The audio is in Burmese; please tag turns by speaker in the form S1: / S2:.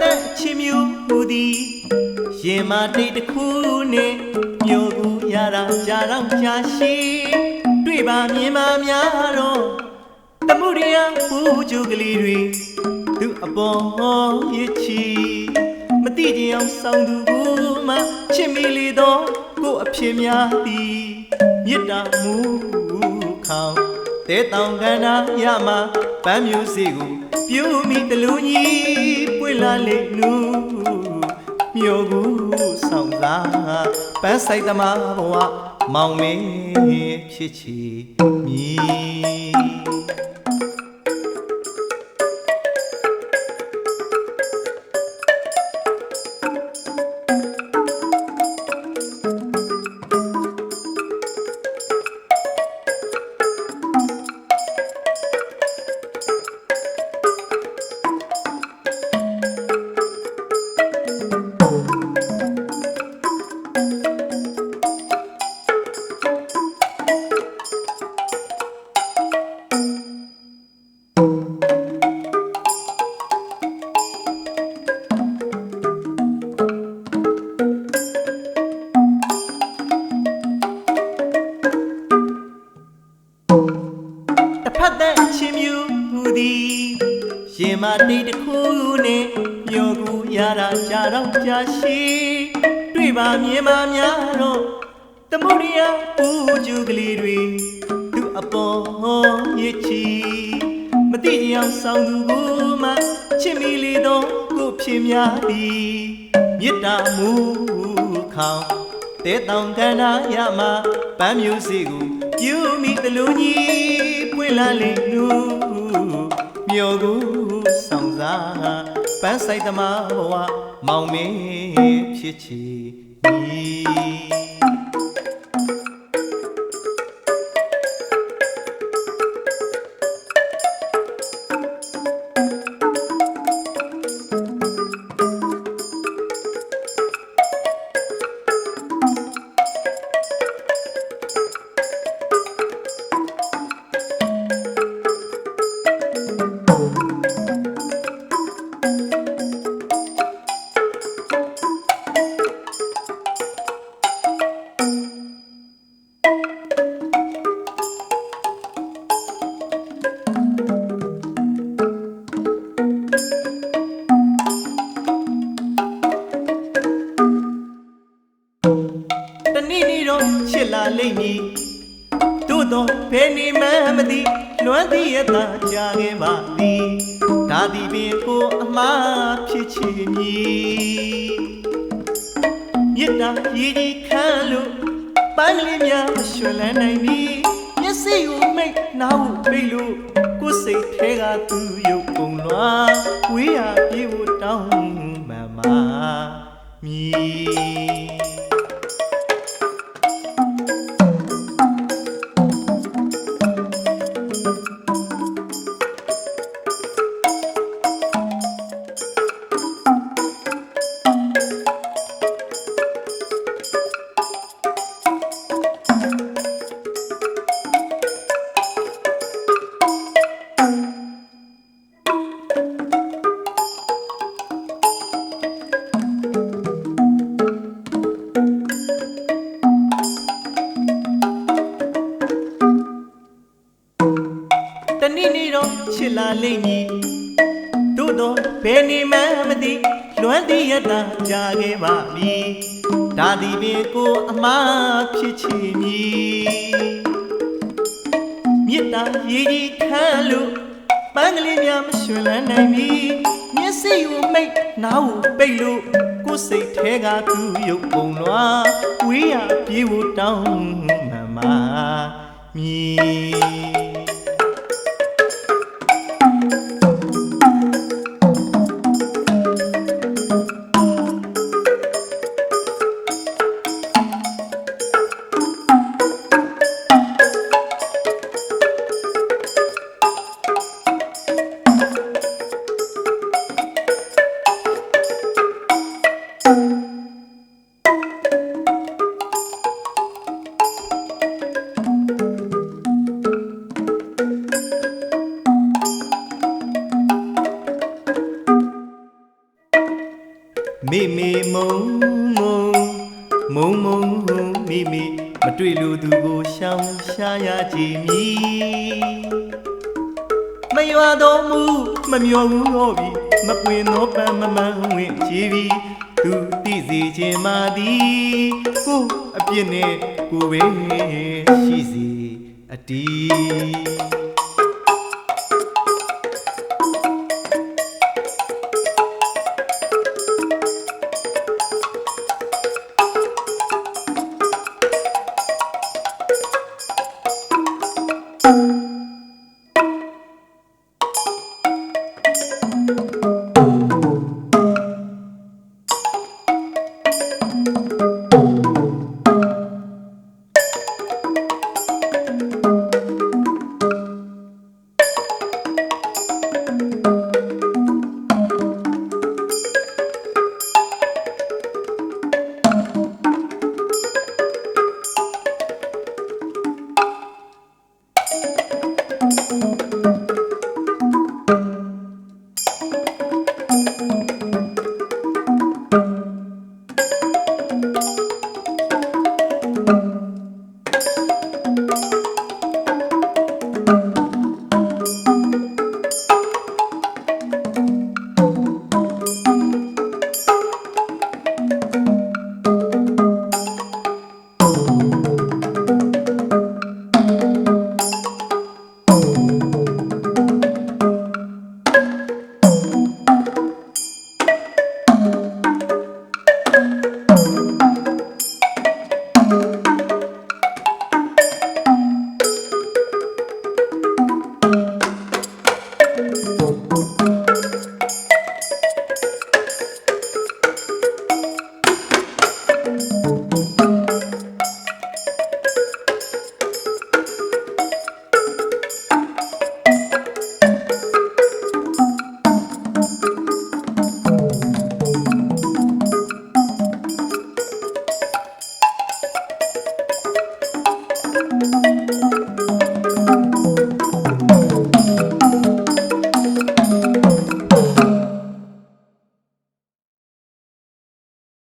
S1: သက်ချီမြူမူသည်ရင်မတိတ်တစ်ခုနဲ့မျိုးကူရတာကြာတော့ကြာရှိတွေ့ပါမြင်ပါများတော့တမှုရိယပူကြူကလေးတွေသူအပေါ်ရချီမတိကြအောင်ဆောင်သူကိုမှချစ်မိလေတော့ကိုအဖြစ်များသည်မေတ္တာမူခေါင်တဲတောင်ကန္နာရမှာပန်းမျိုးစီကိုပြူမိတလူကြီးပွေ လာလေနူမြို့ကူဆောင်စားပန်းဆိုင်သမားဘဝမောင်မင်းဖြစ်ချီမြည် ရင်မတိတ်တစ်ခုနဲ့မျောကူရတာကြာတော့ကြာရှိတွေ့ပါမြင်ပါများတော့တမှုရိယပူကြူကလေးတွေသူအပေါ်ရချီမတိကြအောင်ဆောင်သူကိုမှချစ်မိလေတော့ကိုဖြစ်များသည်မေတ္တာမူခေါင်တဲတောင်ကန္နာရမှာပန်းမျိုးစီကိုပြူမိတလူကြီးပွင့်လာလေနူ မြို့ကူဆောင်စားပန်းဆိုင်သမားဘဝမောင်မင်းဖြစ်ချီ မ့်မည်တို့တော့ဘယ်နေမှမသိလွမ်းသည်ရတာကြာခဲ့ပါသည်ဒါသည်ပင်ကိုအမှားဖြစ်ချင်မည်မြတ်တာရည်ကြီးခံလို့ပန်းကလေးများမရွှင်လန်းနိုင်မည်မျက်စိကိုမိတ်နားကိုပိတ်လို့ကိုယ်စိတ်ထဲကသူရုပ်ပုံလွားဝေးရပြေဖို့တောင်းမှန်ပါမည် တော့ချစ်လာလိမ့်မည်တို့တော့ဘယ်နေမှမသိလွမ်းသည်ရတာကြာခဲ့ပါပြီဒါသည်ပင်ကိုအမှားဖြစ်ချင်မည်မြတ်တာရည်ကြီးခံလို့ပန်းကလေးများမရွှင်လန်းနိုင်မီမျက်စိကိုမိတ်နားကိုပိတ်လို့ကိုယ်စိတ်ထဲကသူရုပ်ပုံလွားဝေးရပြေဖို့တောင်းမှန်ပါမည် မေမေမုံမုံမုံမုံမေမေမတွေ့လို့သူကိုရှောင်ရှားရကြည်မည်မရွာတော်မူမမျောဘူးတော့ပြီမပွင့်တော့ပန်းမမန်းဝင်ကြည်ပြီသူသိစေခြင်းမာသည်ကိုအပြစ်နဲ့ကိုပဲရှိစေအတီး Thank you.